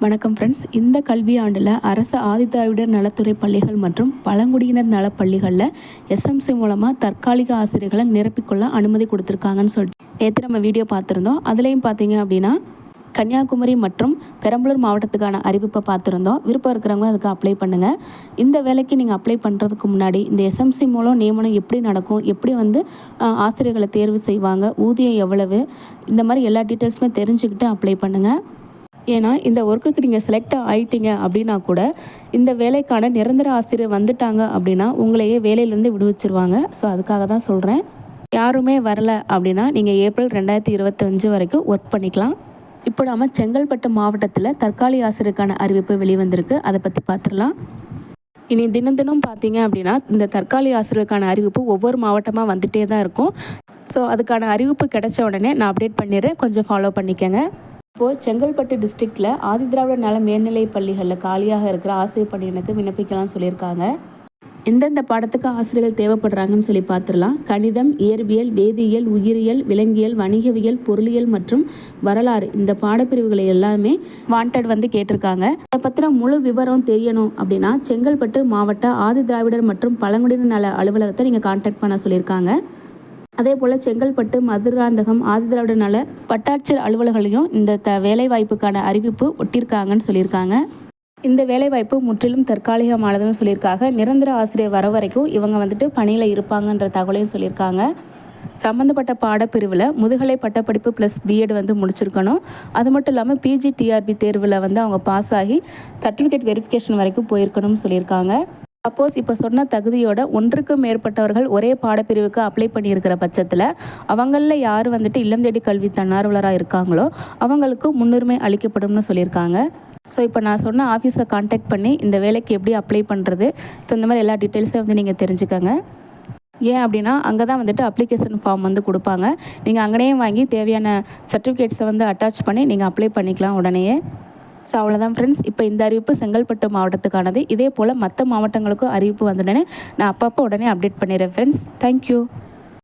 வணக்கம் ஃப்ரெண்ட்ஸ் இந்த கல்வியாண்டில் அரசு ஆதித்தாழ்விடர் நலத்துறை பள்ளிகள் மற்றும் பழங்குடியினர் நல பள்ளிகளில் எஸ்எம்சி மூலமாக தற்காலிக ஆசிரியர்களை நிரப்பிக்கொள்ள அனுமதி கொடுத்துருக்காங்கன்னு சொல்லிட்டு நேற்று நம்ம வீடியோ பார்த்துருந்தோம். அதுலேயும் பார்த்தீங்க அப்படின்னா கன்னியாகுமரி மற்றும் பெரம்பலூர் மாவட்டத்துக்கான அறிவிப்பை பார்த்துருந்தோம். விருப்பம் இருக்கிறவங்க அதுக்கு அப்ளை பண்ணுங்கள் இந்த வேலைக்கு நீங்கள் அப்ளை பண்ணுறதுக்கு முன்னாடி இந்த எஸ்எம்சி மூலம் நியமனம் எப்படி நடக்கும் எப்படி வந்து ஆசிரியர்களை தேர்வு செய்வாங்க ஊதியம் எவ்வளவு இந்த மாதிரி எல்லா டீட்டெயில்ஸுமே தெரிஞ்சுக்கிட்டு அப்ளை பண்ணுங்கள் ஏன்னா இந்த ஒர்க்குக்கு நீங்கள் செலக்ட் ஆகிட்டீங்க அப்படின்னா கூட இந்த வேலைக்கான நிரந்தர ஆசிரியர் வந்துட்டாங்க அப்படின்னா உங்களையே வேலையிலேருந்து விடுவிச்சிருவாங்க ஸோ அதுக்காக தான் சொல்கிறேன் யாருமே வரல அப்படின்னா நீங்கள் ஏப்ரல் ரெண்டாயிரத்தி இருபத்தஞ்சு வரைக்கும் ஒர்க் பண்ணிக்கலாம். இப்போ நாம் செங்கல்பட்டு மாவட்டத்தில் தற்காலிக ஆசிரியருக்கான அறிவிப்பு வெளிவந்திருக்கு. அதை பற்றி பார்த்துடலாம். இனி தினம் தினம் பார்த்தீங்க அப்படின்னா இந்த தற்காலிக ஆசிரியருக்கான அறிவிப்பு ஒவ்வொரு மாவட்டமாக வந்துட்டே தான் இருக்கும். ஸோ அதுக்கான அறிவிப்பு கிடைச்ச உடனே நான் அப்டேட் பண்ணிடுறேன். கொஞ்சம் ஃபாலோ பண்ணிக்கோங்க. இப்போது செங்கல்பட்டு டிஸ்ட்ரிக்டில் ஆதிதிராவிட நல மேல்நிலைப் பள்ளிகளில் காலியாக இருக்கிற ஆசிரியர் பணியினுக்கு விண்ணப்பிக்கலாம்னு சொல்லியிருக்காங்க. எந்தெந்த பாடத்துக்கு ஆசிரியர்கள் தேவைப்படுறாங்கன்னு சொல்லி பார்த்துடலாம். கணிதம் இயற்பியல் வேதியியல் உயிரியல் விலங்கியல் வணிகவியல் பொருளியல் மற்றும் வரலாறு இந்த பாடப்பிரிவுகளை எல்லாமே வாண்டட் வந்து கேட்டிருக்காங்க. அதை பற்றின முழு விவரம் தெரியணும் அப்படின்னா செங்கல்பட்டு மாவட்ட ஆதி திராவிடர் மற்றும் பழங்குடியினர் நல அலுவலகத்தை நீங்கள் கான்டாக்ட் பண்ண சொல்லியிருக்காங்க. அதே போல் செங்கல்பட்டு மதுராந்தகம் ஆதிதிராவிடர் நல வட்டாட்சியர் அலுவலர்களையும் இந்த த வேலைவாய்ப்புக்கான அறிவிப்பு ஒட்டியிருக்காங்கன்னு சொல்லியிருக்காங்க. இந்த வேலைவாய்ப்பு முற்றிலும் தற்காலிகமானதுன்னு சொல்லியிருக்காங்க. நிரந்தர ஆசிரியர் வர வரைக்கும் இவங்க வந்துட்டு பணியில் இருப்பாங்கன்ற தகவலையும் சொல்லியிருக்காங்க. சம்மந்தப்பட்ட பாடப்பிரிவில் முதுகலை பட்டப்படிப்பு ப்ளஸ் பிஎட் வந்து முடிச்சிருக்கணும். அது மட்டும் இல்லாமல் பிஜி டிஆர்பி தேர்வில் வந்து அவங்க பாஸ் ஆகி சர்டிஃபிகேட் வெரிஃபிகேஷன் வரைக்கும் போயிருக்கணும்னு சொல்லியிருக்காங்க. சப்போஸ் இப்போ சொன்ன தகுதியோட ஒன்றுக்கும் மேற்பட்டவர்கள் ஒரே பாடப்பிரிவுக்கு அப்ளை பண்ணியிருக்கிற பட்சத்தில் அவங்களில் யார் வந்துட்டு இல்லம் தேடி கல்வி தன்னார்வலராக இருக்காங்களோ அவங்களுக்கு முன்னுரிமை அளிக்கப்படும்னு சொல்லியிருக்காங்க. ஸோ இப்போ நான் சொன்ன ஆஃபீஸை காண்டாக்ட் பண்ணி இந்த வேலைக்கு எப்படி அப்ளை பண்ணுறது ஸோ இந்த மாதிரி எல்லா டீட்டெயில்ஸையும் வந்து நீங்கள் தெரிஞ்சுக்கோங்க. ஏன் அப்படின்னா அங்கே தான் வந்துட்டு அப்ளிகேஷன் ஃபார்ம் வந்து கொடுப்பாங்க. நீங்கள் அங்கேயே வாங்கி தேவையான சர்டிஃபிகேட்ஸை வந்து அட்டாச் பண்ணி நீங்கள் அப்ளை பண்ணிக்கலாம் உடனேயே. ஸோ அவ்வளோதான் ஃப்ரெண்ட்ஸ் இப்போ இந்த அறிவிப்பு செங்கல்பட்டு மாவட்டத்துக்கானது. இதே போல் மற்ற மாவட்டங்களுக்கும் அறிவிப்பு வந்துடனே நான் அப்பப்போ உடனே அப்டேட் பண்ணிடுறேன் ஃப்ரெண்ட்ஸ் தேங்க்யூ